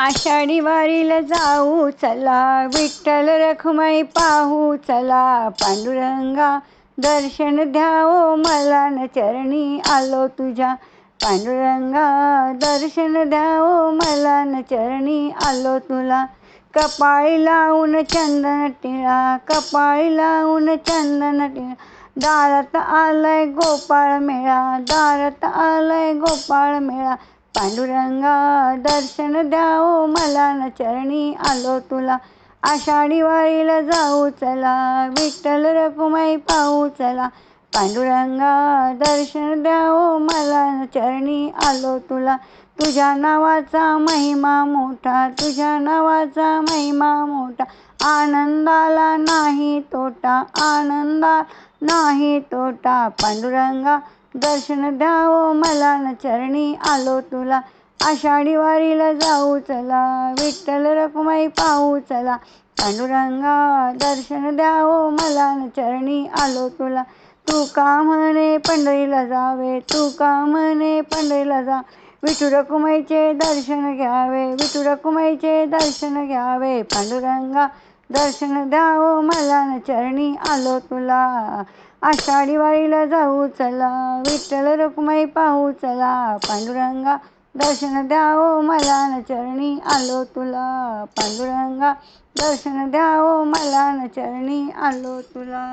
आषाढी वारीला जाऊ चला विठ्ठल रखुमाई पाहू चला पांडुरंगा दर्शन द्यावो मला न चरणी आलो तुझ्या. पांडुरंगा दर्शन द्यावो मला न चरणी आलो तुला. कपाळी लावून चंदन टिळा कपाळी लावून चंदन टिळा. दारात आलाय गोपाळ मेळा दारात आलाय गोपाळ मेळा. पांडुरंगा दर्शन द्यावो मला न चरणी आलो तुला. आषाढी वारीला जाऊ चला विठ्ठल रखुमाई पाहू चला. पांडुरंगा दर्शन द्यावो मला न चरणी आलो तुला. तुझ्या नावाचा महिमा मोठा तुझ्या नावाचा महिमा मोठा. आनंदाला नाही तोटा आनंदा नाही तोटा. पांडुरंगा दर्शन द्यावो मला न चरणी आलो तुला. आषाढी वारीला जाऊ चला विठ्ठल रखुमाई पाहू चला. पांडुरंगा दर्शन द्यावो मला न चरणी आलो तुला. तू का म्हणे पंढरीला जावे? तू का म्हणे पंढरीला जा? विठू रखुमाईचे दर्शन घ्यावे विठू रखुमाईचे दर्शन घ्यावे. पांडुरंगा दर्शन द्यावो मला न चरणी आलो तुला. आषाढी वारीला जाऊ चला विठ्ठल रखुमाई पाहू चला. पांडुरंगा दर्शन द्यावो मला न चरणी आलो तुला. पांडुरंगा दर्शन द्यावो मला न चरणी आलो तुला.